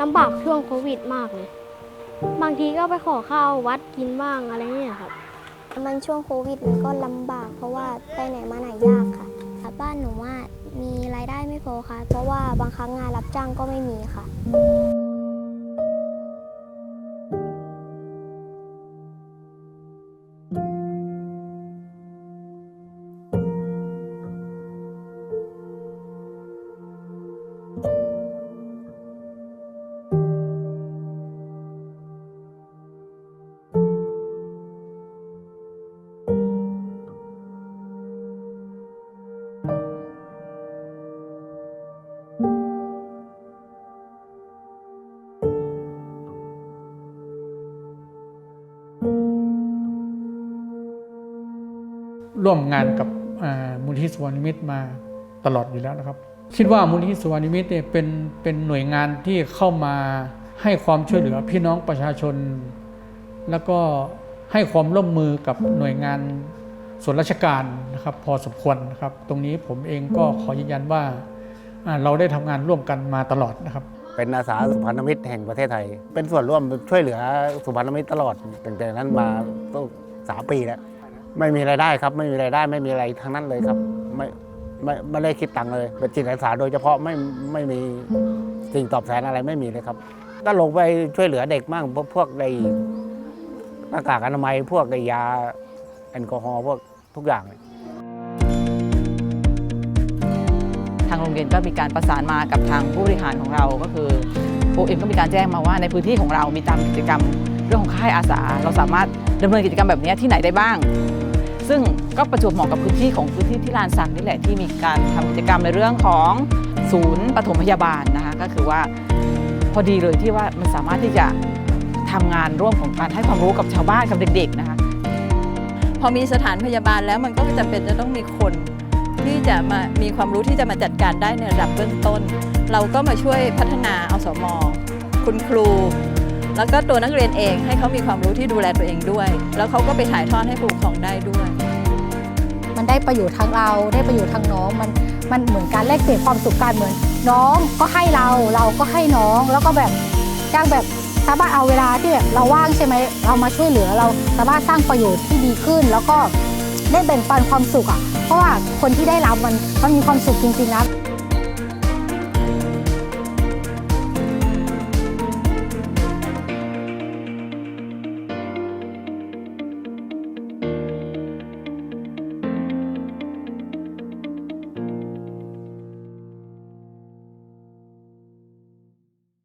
ลำบากช่วงโควิดมากเลย บางทีก็ไปขอข้าววัดกินบ้างอะไรเงี้ยครับ มันช่วงโควิดมันก็ลำบาก เพราะว่าไปไหนมาไหนยากค่ะบ้านหนูว่ามีรายได้ไม่พอค่ะ เพราะว่าบางครั้งงานรับจ้างก็ไม่มีค่ะ ร่วมงานกับอ่ามูลที่สวานิมิตมาตลอดอยู่แล้วนะครับ คิดว่ามูลที่สวานิมิตเนี่ยเป็นเป็นหน่วยงานที่เข้ามาให้ความช่วยเหลือพี่น้องประชาชน แล้วก็ให้ความร่วมมือกับหน่วยงานส่วนราชการนะครับ พอสมควรนะครับ ตรงนี้ผมเองก็ขอยืนยันว่าอ่าเราได้ทำงานร่วมกันมาตลอดนะครับ เป็นอาสาสุพรรณมิตรแห่งประเทศไทย เป็นส่วนร่วมช่วยเหลือสุพรรณมิตรตลอดตั้งแต่นั้นมาต้องสามปีแล้ว ไม่มีรายได้ครับไม่มีรายได้ไม่มีอะไรทั้งนั้นเลยครับ ไม่ไม่ไม่ได้คิดตังค์เลยเป็นจิตอาสาโดยเฉพาะไม่ไม่มีสิ่งตอบแทนอะไรไม่มีเลยครับก็ลงไปช่วยเหลือเด็กมั่งพวกพวกในหน้ากากอนามัยพวกในยาแอลกอฮอล์พวกทุกอย่างทางโรงเรียนก็มีการประสานมากับทางผู้บริหารของเราก็คือโอเอ็มก็มีการแจ้งมาว่าในพื้นที่ของเรามีตามกิจกรรมเรื่องของค่ายอาสา เราสามารถดำเนินกิจกรรมแบบนี้ที่ไหนได้บ้าง ซึ่งก็ประจวบเหมาะกับพื้นที่ของพื้นที่ที่ลานสักนี่แหละที่มีการทำกิจกรรมในเรื่องของศูนย์ปฐมพยาบาลนะคะก็คือว่าพอดีเลยที่ว่ามันสามารถที่จะทำงานร่วมของการให้ความรู้กับชาวบ้านกับเด็กๆนะคะพอมีสถานพยาบาลแล้วมันก็จำเป็นจะต้องมีคนที่จะมามีความรู้ที่จะมาจัดการได้ในระดับเบื้องต้น เราก็มาช่วยพัฒนาอสม คุณครู แล้วก็ตัวนักเรียนเองให้เขามีความรู้ที่ดูแลตัวเองด้วย แล้วเขาก็ไปถ่ายทอดให้ผู้ปกครองได้ด้วย มันได้ประโยชน์ทั้งเราได้ประโยชน์ทั้งน้องมันมันเหมือนการแลกเปลี่ยนความสุขกันเหมือน น้องก็ให้เราเราก็ให้น้องแล้วก็แบบจ้างแบบสามารถเอาเวลาที่แบบเราว่างใช่ไหมเรามาช่วยเหลือเราสามารถสร้างประโยชน์ที่ดีขึ้น แล้วก็ได้แบ่งปันความสุขอะเพราะว่าคนที่ได้รับมันมันมีความสุขจริงๆนะ